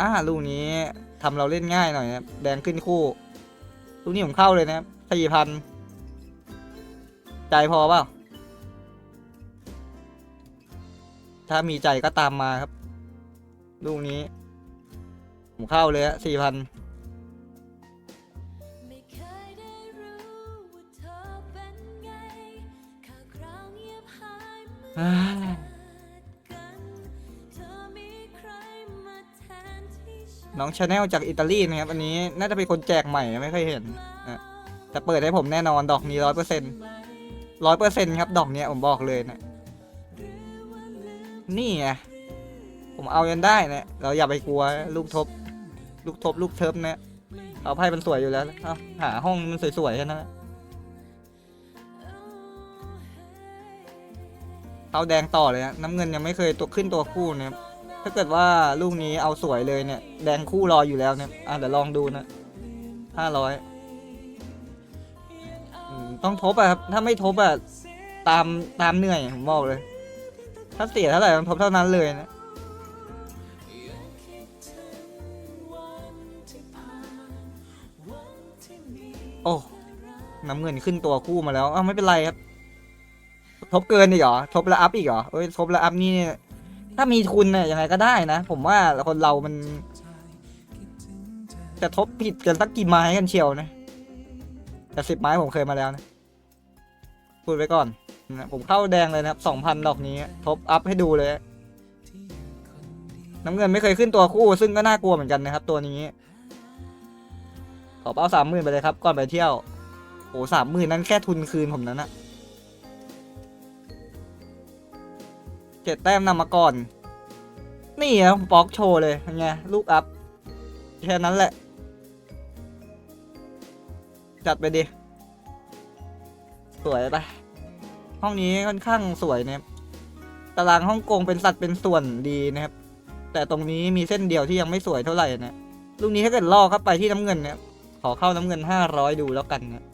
อ่าลูกนี้ทำเราเล่นง่ายหน่อยนะครับแดงขึ้นคู่ ลูกนี้ผมเข้าเลยนะครับสี่พันใจพอเปล่า ถ้ามีใจก็ตามมาครับ ลูกนี้ ผมเข้าเลยฮะสี่พันอ่า น้องชาแนลจากอิตาลีนะครับ อันนี้น่าจะเป็นคนแจกใหม่ไม่เคยเห็นนะแต่เปิดให้ผมแน่นอนดอกนี้ร้อยเปอร์เซ็นต์ร้อยเปอร์เซ็นต์ครับ ดอกเนี้ยผมบอกเลยนะนี่ไงผมเอายันได้นะเราอย่าไปกลัวลูกทบ ลูกทบ ลูกเทิบนะเอาไพ่มันสวยอยู่แล้วเอาหาห้องมันสวยๆแค่นั้นเอาแดงต่อเลยนะน้ำเงินยังไม่เคยตัวขึ้นตัวคู่นะครับ ถ้าเกิดว่าลูกนี้เอาสวยเลยเนี่ย แดงคู่รออยู่แล้วเนี่ย อะเดี๋ยวลองดูนะห้าร้อยต้องทบอะครับ ถ้าไม่ทบอะตามตามเหนื่อยผมบอกเลย ถ้าเสียเท่าไหร่ต้องทบเท่านั้นเลยนะโอ้น้ำเงินขึ้นตัวคู่มาแล้วอ้าวไม่เป็นไรครับ ทบเกินอีกเหรอ ทบแล้วอัพอีกเหรอเอ้ยทบแล้วอัพนี่ ถ้ามีทุนเนี่ยยังไงก็ได้นะ ผมว่าคนเรามันจะทบผิดกันสักกี่ไม้กันเชียวนะ แต่สิบไม้ผมเคยมาแล้วนะ พูดไว้ก่อนนะผมเข้าแดงเลยนะครับสองพันดอกนี้ ทบอัพให้ดูเลย น้ำเงินไม่เคยขึ้นตัวคู่ ซึ่งก็น่ากลัวเหมือนกันนะครับ ตัวนี้ขอเป้าสามหมื่นไปเลยครับ ก่อนไปเที่ยวโอ้สามหมื่นนั้นแค่ทุนคืนผมนั้นอะ เจ็ดแต้มนำมาก่อน นี่อะผมป๊อกโชว์เลยเป็นไงลูกอัพแค่นั้นแหละ จัดไปดิ สวยไปห้องนี้ค่อนข้างสวยนะครับตารางฮ่องกงเป็นสัดเป็นส่วนดีนะครับ แต่ตรงนี้มีเส้นเดียวที่ยังไม่สวยเท่าไหร่นะลูกนี้ถ้าเกิดลอกเข้าไปที่น้ำเงินเนี่ยขอเข้าน้ำเงินห้าร้อยดูแล้วกันนะ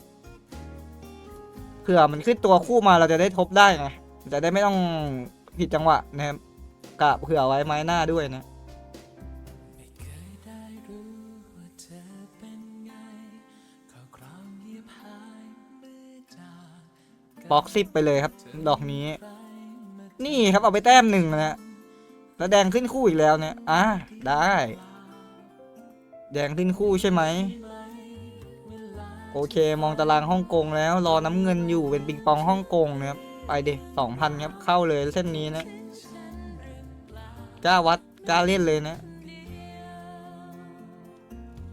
เผื่อมันขึ้นตัวคู่มาเราจะได้ทบได้ไงจะได้ไม่ต้อง ผิดจังหวะนะครับกะเผื่อไว้ไม้หน้าด้วยนะไม่เคยได้รู้ว่าเธอเป็นไงข่าวคราวเงียบหายเมื่อจากบล็อกสิบไปเลยครับ ดอกนี้ นี่ครับเอาไปแต้มหนึ่งนะแล้วแดงขึ้นคู่อีกแล้วเนี่ยอะได้ แดงขึ้นคู่ใช่ไหมโอเค มองตารางฮ่องกงแล้ว รอน้ำเงินอยู่เป็นปิงปองฮ่องกงนะครับไป เด็สองพันครับเข้าเลยเส้นนี้นะกล้าวัดกล้าเล่นเลยนะ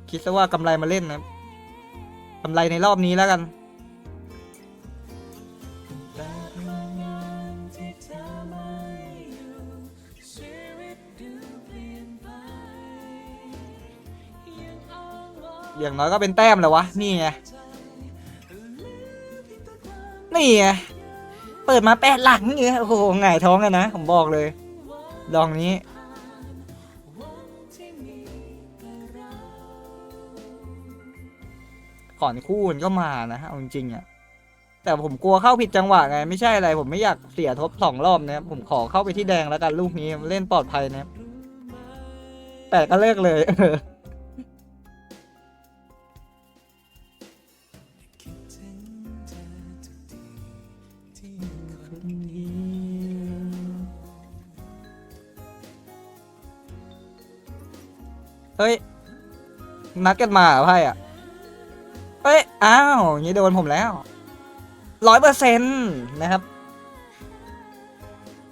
คิดซะว่ากำไรมาเล่นนะกำไรในรอบนี้แล้วกันอย่างว้างอย่างน้อยก็เป็นแต้มแล้ววะ นี่ไง นี่ไง เปิดมาแปดหลังเงี้ยโอ้โหหงายท้องกันนะ ผมบอกเลยดองนี้ ก่อนคู่มันก็มานะเอาจริงๆอะ แต่ผมกลัวเข้าผิดจังหวะไง ไม่ใช่อะไร ผมไม่อยากเสียทบสองรอบนะครับ ผมขอเข้าไปที่แดงแล้วกันลูกนี้เล่นปลอดภัยนะครับแต่ก็เลิกเลย เฮ้ย นัดกันมาเหรอไพ่อะเฮ้ย อ้าวอย่างนี้โดนผมแล้วร้อยเปอร์เซ็นต์นะครับ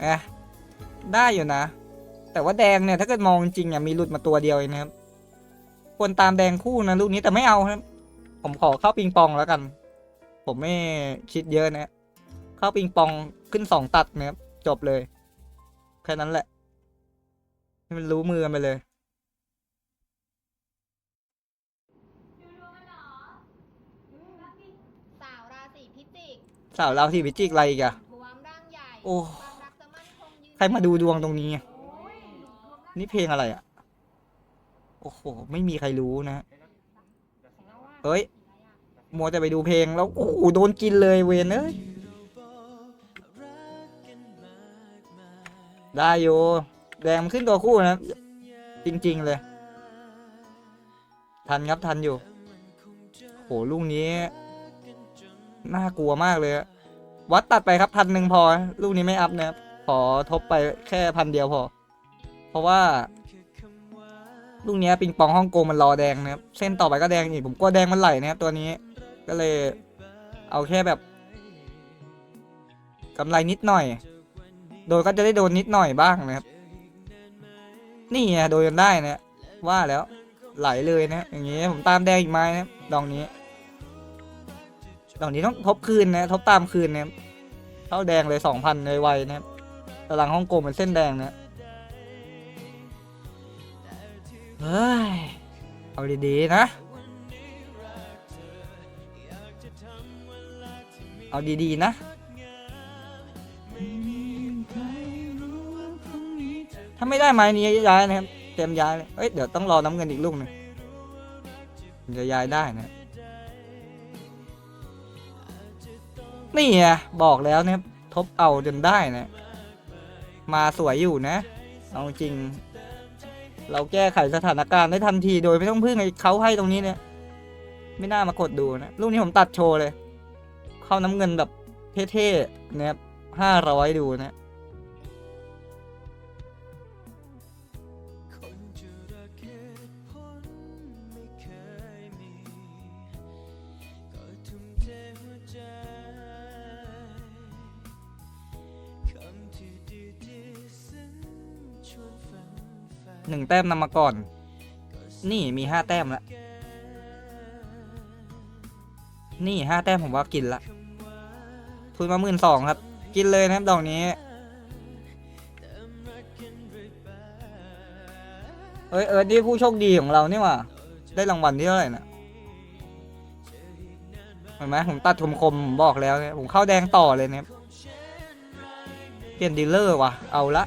อะได้อยู่นะ แต่ว่าแดงเนี่ย ถ้าเกิดมองจริงๆอะมีหลุดมาตัวเดียวเองนะครับ ควรตามแดงคู่นะลูกนี้แต่ไม่เอาครับ ผมขอเข้าปิงปองแล้วกัน ผมไม่คิดเยอะนะ เข้าปิงปองขึ้นสองตัดนะครับ จบเลย แค่นั้นแหละให้มันรู้มือกันไปเลย สาวราศีพิจิก สาวเราวที่พิจิกอะไรอีกอะรวมร่างใหญ่โอ้ความรักจะมั่นคงยืนใครมาดูดวงตรงนี้อะนี่เพลงอะไรอะโอ้โห ไม่มีใครรู้นะเฮ้ย มัวแต่ไปดูเพลงแล้วโอ้โหโดนกินเลยเวนเอ้ย ได้อยู่แดงมันขึ้นตัวคู่นะ จริง ๆ เลยเทันครับทันอยู่ โหลูกนี้ น่ากลัวมากเลยวัดตัดไปครับพันหนึ่งพอ ลูกนี้ไม่อัพนะครับขอทบไปแค่พันเดียวพอ เพราะว่า ลูกนี้ปิงปองฮ่องกงมันรอแดงนะครับเส้นต่อไปก็แดงอีกผมกลัวแดงมันไหลนะครับตัวนี้ก็เลย เอาแค่แบบกำไรนิดหน่อย โดนก็จะได้โดนนิดหน่อยบ้างนะครับ นี่ไงโดนจนได้นะว่าแล้วไหลเลยนะอย่างงี้ผมตามแดงอีกไม้นะดองนี้ ดอกนี้ต้องทบคืนนะทบตามคืนนะครับเข้าแดงเลยสองพันในไวๆนะครับตารางฮ่องกงเป็นเส้นแดงนะเฮ้ยเอาดีๆนะ เอาดีๆนะถ้าไม่ได้ไม้นี้ย้ายนะครับ เตรียมย้ายเลยเอ้ย เดี๋ยวต้องรอน้ำเงินอีกลูกหนึงถึงจะย้ายได้นะ นี่ไงบอกแล้วนะครับทบเอาจนได้นะ มาสวยอยู่นะ เอาจริง เราแก้ไขสถานการณ์ได้ทันทีโดยไม่ต้องพึ่งไอ้เขาให้ตรงนี้เนี่ย ไม่น่ามากดดูนะลูกนี้ผมตัดโชว์เลย เข้าน้ำเงินแบบเท่ๆนะครับห้าร้อยดูนะ หนึ่งแต้มนำมาก่อน นี่มีห้าแต้มละนี่ห้าแต้มผมว่ากินละทุนมาหมื่นสองครับ กินเลยนะครับดอกนี้เอ้ยเอิร์ธนี่ผู้โชคดีของเรานี่หว่าได้รางวัลที่เท่าไหร่นะเห็นไหมผมตัดคมคมผมบอกแล้วเนี่ยผมเข้าแดงต่อเลยเนี่ยเปลี่ยนดีลเลอร์ว่ะ เอาละ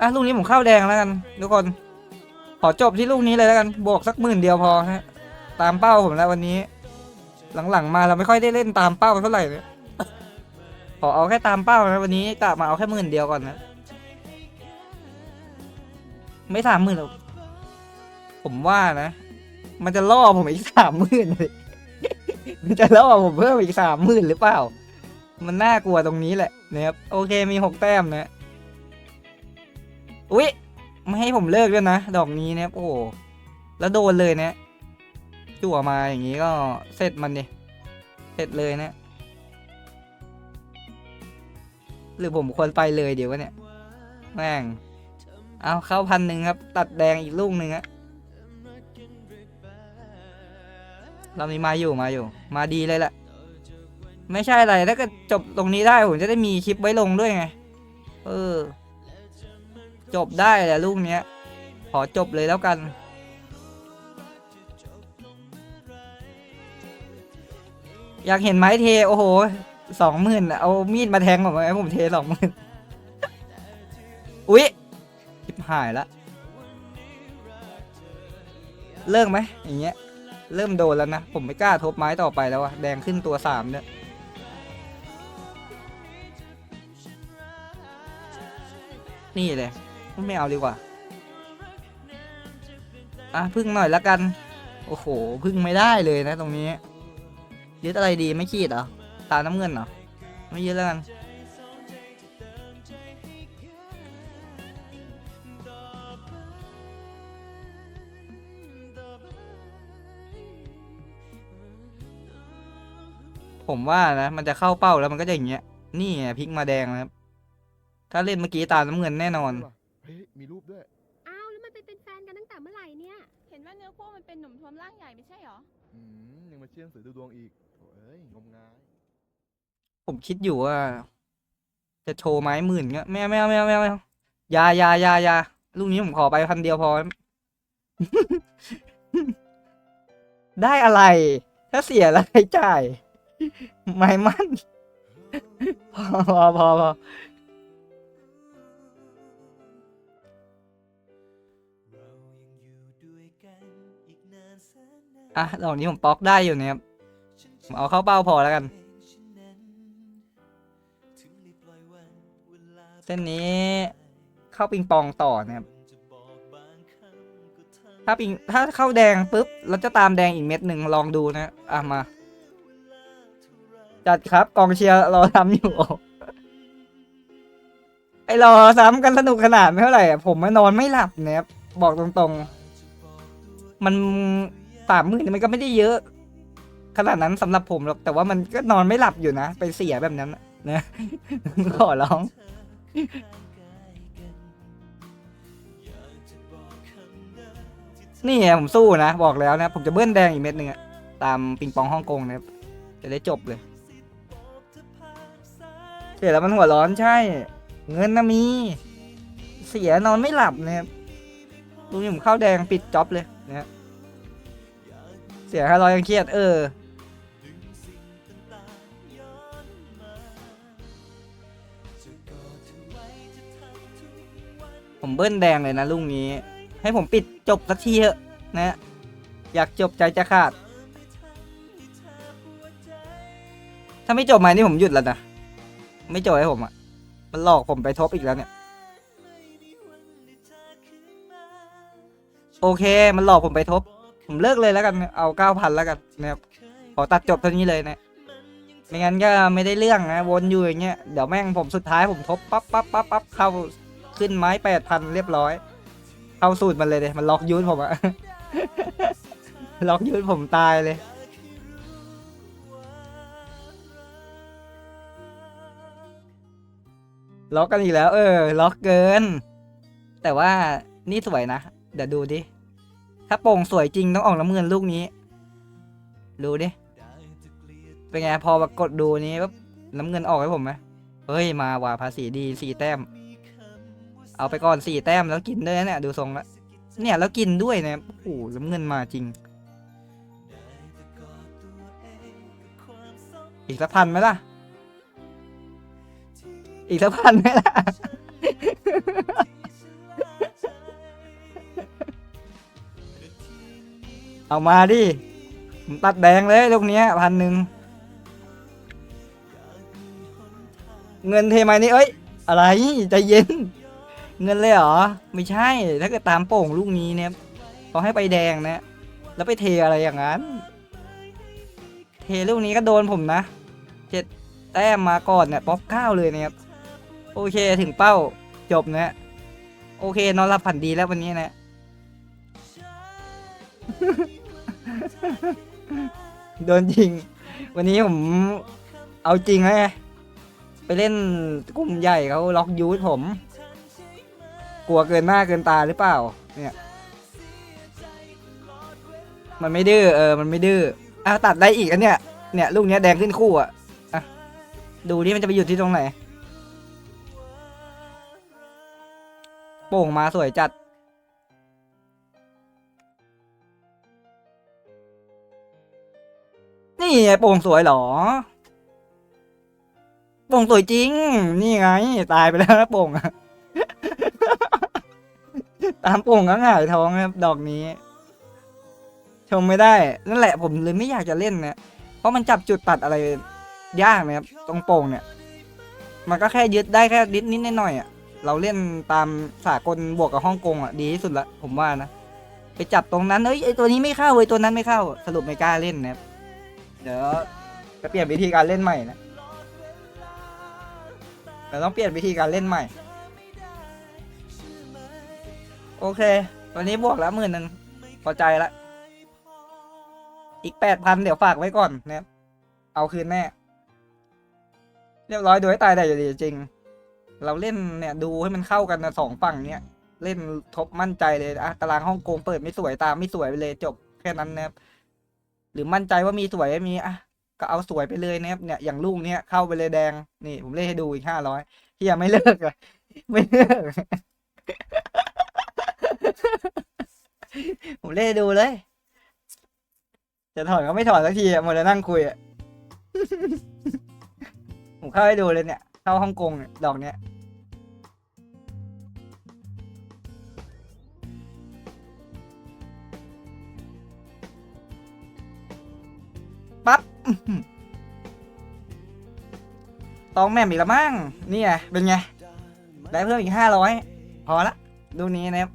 อะลูกนี้ผมเข้าแดงแล้วกันทุกคน ขอจบที่ลูกนี้เลยแล้วกันบวกสักหมื่นเดียวพอฮะตามเป้าผมแล้ววันนี้ หลังๆมาเราไม่ค่อยได้เล่นตามเป้าเท่าไหร่เลยขอเอาแค่ตามเป้านะวันนี้กะมาเอาแค่หมื่นเดียวก่อนนะไม่สามหมื่นหรอกผมว่านะ มันจะล่อผมอีกสามหมื่นเลยมันจะล่อผมเพิ่มอีกสามหมื่นหรือเปล่า มันน่ากลัวตรงนี้แหละนะครับโอเคมีหกแต้มนะ อุ๊ยไม่ให้ผมเลิกด้วยนะ ดอกนี้นะโอ้โหแล้วโดนเลยเนี่ยจั่วมาอย่างนี้ก็เสร็จมันดิเสร็จเลยนะหรือผมควรไปเลยเดี๋ยววะเนี่ยแม่งเอาเข้าพันหนึ่งครับ ตัดแดงอีกลูกหนึ่งอะเรามีมาอยู่มาอยู่ มาดีเลยแหละไม่ใช่อะไรถ้าเกิดจบตรงนี้ได้ผมจะได้มีคลิปไว้ลงด้วยไง เออ จบได้แหละลูกเนี้ย ขอจบเลยแล้วกัน อยากเห็นไม้เท โอ้โหสองหมื่นเอามีดมาแทงผมไอ้ผมเทสองหมื่นอุ๊ยชิบหายละ เลิกไหมอย่างเงี้ย เริ่มโดนแล้วนะ ผมไม่กล้าทบไม้ต่อไปแล้วอะแดงขึ้นตัวสามเนี่ยนี่เลย ไม่เอาดีกว่า อะพึ่งหน่อยละกัน โอ้โห พึ่งไม่ได้เลยนะตรงนี้ยึดอะไรดีไม่ขีดเหรอ ตาน้ำเงินเหรอ ไม่ยึดแล้วกัน ผมว่านะ มันจะเข้าเป้าแล้วมันก็จะอย่างเงี้ย นี่ไงพลิกมาแดงนะครับ ถ้าเล่นเมื่อกี้ตาน้ำเงินแน่นอน เฮ้ยมีรูปด้วย อ้าวแล้วมันไปเป็นแฟนกันตั้งแต่เมื่อไหร่เนี่ย เห็นว่าเนื้อคู่มันเป็นหนุ่มทวมร่างใหญ่ไม่ใช่เหรอ อืมยังมาเชื่อหนังสือดูดวงอีกโถ่เอ้ยงมงาย ผมคิดอยู่ว่า จะโชว์ไม้หมื่นเงี้ยไม่เอาไม่เอาไม่เอาไม่เอาไม่เอาอยาอยาอยาอยาลูกนี้ผมขอไปพันเดียวพอ ได้อะไร ถ้าเสียแล้วใครจ่าย ไม้มั่นพอพอพอพอ อะดอกนี้ผมป๊อกได้อยู่นะครับผมเอาเข้าเป้าพอแล้วกัน เส้นนี้เข้าปิงปองต่อนะครับ ถ้าปิงถ้าเข้าแดงปุ๊บแล้วจะตามแดงอีกเม็ดหนึ่งลองดูนะอะมา จัดครับกองเชียร์รอทำอยู่ไอ้รอซ้ำกันสนุกขนาดไม่เท่าไหร่ผมมานอนไม่หลับนะครับบอกตรงๆ มัน สามหมื่นมันก็ไม่ได้เยอะ ขนาดนั้นสำหรับผมหรอกแต่ว่ามันก็นอนไม่หลับอยู่นะ ไปเสียแบบนั้นนะขอร้องนี่ไงผมสู้นะ บอกแล้วนะ ผมจะเบิ้ลแดงอีกเม็ดหนึ่งอะตามปิงปองฮ่องกงนะครับจะได้จบเลยเสียแล้วมันหัวร้อนใช่ เงินนะมี เสียนอนไม่หลับนะครับดูนี่ผมเข้าแดงปิดจ็อบเลยนะฮะ เสียห้าร้อยยังเครียด เออ ผมเบิ้ลแดงเลยนะลุงนี้ ให้ผมปิดจบสักทีเถอะนะ อยากจบใจจะขาด ถ้าไม่จบมานี่ผมหยุดแล้วนะ ไม่จบให้ผมอะมันหลอกผมไปทบอีกแล้วเนี่ยโอเค มันหลอกผมไปทบ ผมเลิกเลยแล้วกันเอาเก้าพันแล้วกันนะครับขอตัดจบเท่านี้เลยนะไม่งั้นก็ไม่ได้เรื่องนะวนอยู่อย่างเงี้ยเดี๋ยวแม่งผมสุดท้ายผมทบปั๊บปั๊บปั๊บปั๊บเข้าขึ้นไม้แปดพันเรียบร้อยเข้าสูตรมันเลยเลยมันล็อกยูทผมอะล็อกยูทผมตายเลยล็อกกันอีกแล้ว เออ ล็อกเกิน แต่ว่านี่สวยนะ เดี๋ยวดูดิ ถ้าโป่งสวยจริงต้องออกน้ำเงินลูกนี้ ดูดิ เป็นไงพอมากดดูนี้ปั๊บน้ำเงินออกให้ผมไหมเฮ้ยมาว่าภาษีดีสี่แต้ม เอาไปก่อนสี่แต้มแล้วกินด้วยนะเนี่ยดูทรงล้วเนี่ยแล้วกินด้วยเนี่ยโอ้โหน้ำเงินมาจริง อีกสักพันไหมล่ะ อีกสักพันไหมล่ะ เอามาดิผมตัดแดงเลยลูกเนี้ยพันหนึ่งเงินเทมานี่เอ้ย อะไรใจเย็น เงินเลยเหรอ ไม่ใช่ ถ้าเกิดตามโป่งลูกนี้เนี่ยเขาให้ไปแดงนะ แล้วไปเทอะไรอย่างนั้น เทลูกนี้ก็โดนผมนะเจ็ดแต้มมาก่อนเนี่ยป๊อปเก้าเลยนะครับโอเคถึงเป้าจบนะโอเคนอนหลับฝันดีแล้ววันนี้นะ โดนจริง วันนี้ผมเอาจริงเลยไปเล่นกลุ่มใหญ่เขาล็อกยูทผม กลัวเกินหน้าเกินตาหรือเปล่า เนี่ย มันไม่ดื้อเออ มันไม่ดื้ออะตัดได้อีกอันเนี้ยเนี่ยลูกเนี้ยแดงขึ้นคู่อะอะดูนี่มันจะไปหยุดที่ตรงไหน โป่งมาสวยจัด นี่ไงโป่งสวยเหรอโป่งสวยจริง นี่ไง ตายไปแล้วนะโป่งตามโป่งก็หงายท้องครับดอกนี้ ชมไม่ได้ นั่นแหละผมเลยไม่อยากจะเล่นนะเพราะมันจับจุดตัดอะไร ยากนะครับ ตรงโป่งเนี่ย มันก็แค่ยึดได้แค่นิดนิดหน่อยอะเราเล่นตามสากลบวกกับฮ่องกงอะดีที่สุดละผมว่านะ ไปจับตรงนั้นเอ้ยไอตัวนี้ไม่เข้าเว้ยตัวนั้นไม่เข้า สรุปไม่กล้าเล่นนะครับ เดี๋ยวจะเปลี่ยนวิธีการเล่นใหม่นะเราต้องเปลี่ยนวิธีการเล่นใหม่ โอเคตอนนี้บวกแล้วหมื่นหนึ่งพอใจละ อีกแปดพันเดี๋ยวฝากไว้ก่อนนะครับเอาคืนแน่ เรียบร้อยโดยตายได้อยู่ดีจริง เราเล่นเนี่ยดูให้มันเข้ากันนะสองฝั่งเนี่ยเล่นทบมั่นใจเลยอะตารางฮ่องโกงเปิดไม่สวยตามไม่สวยไปเลยจบแค่นั้นนะครับ หรือมั่นใจว่ามีสวยมีอะก็เอาสวยไปเลยนะครับเนี่ยอย่างลูกเนี้ยเข้าไปเลยแดงนี่ ผมเล่นให้ดูอีกห้าร้อยที่ยังไม่เลิกอะไม่เลิกผมเล่นดูเลย จะถอนก็ไม่ถอนสักทีอะหมดแล้วนั่งคุยอะผมเข้าให้ดูเลยเนี่ย เข้าฮ่องกงดอกเนี้ย ตองแม่มอีกแล้วมั้งนี่ไงเป็นไง ได้เพิ่มอีกห้าร้อยพอละดูนี้นะครับ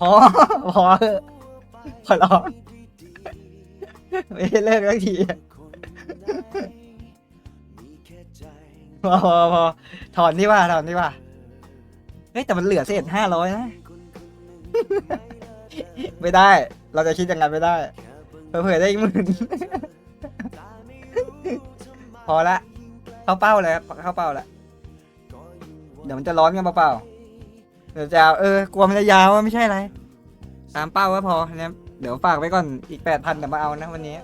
พอพอเถอะขอร้องไม่เลิกสักทีพอพอพอถอนที่ว่าถอนที่ว่าเฮ้ยแต่มันเหลือเศษห้าร้อยนะ ไม่ได้ เราจะคิดอย่างนั้นไม่ได้ เผื่อๆได้อีกหมื่น พอละ เข้าเป้าเลยครับเข้าเป้าละ เดี๋ยวมันจะร้อนกันเปล่าๆเดี๋ยวจะเอาเออกลัวมันจะยาวอะไม่ใช่อะไร ตามเป้าก็พอนะครับเดี๋ยวฝากไว้ก่อนอีกแปดพันเดี๋ยวมาเอานะวันนี้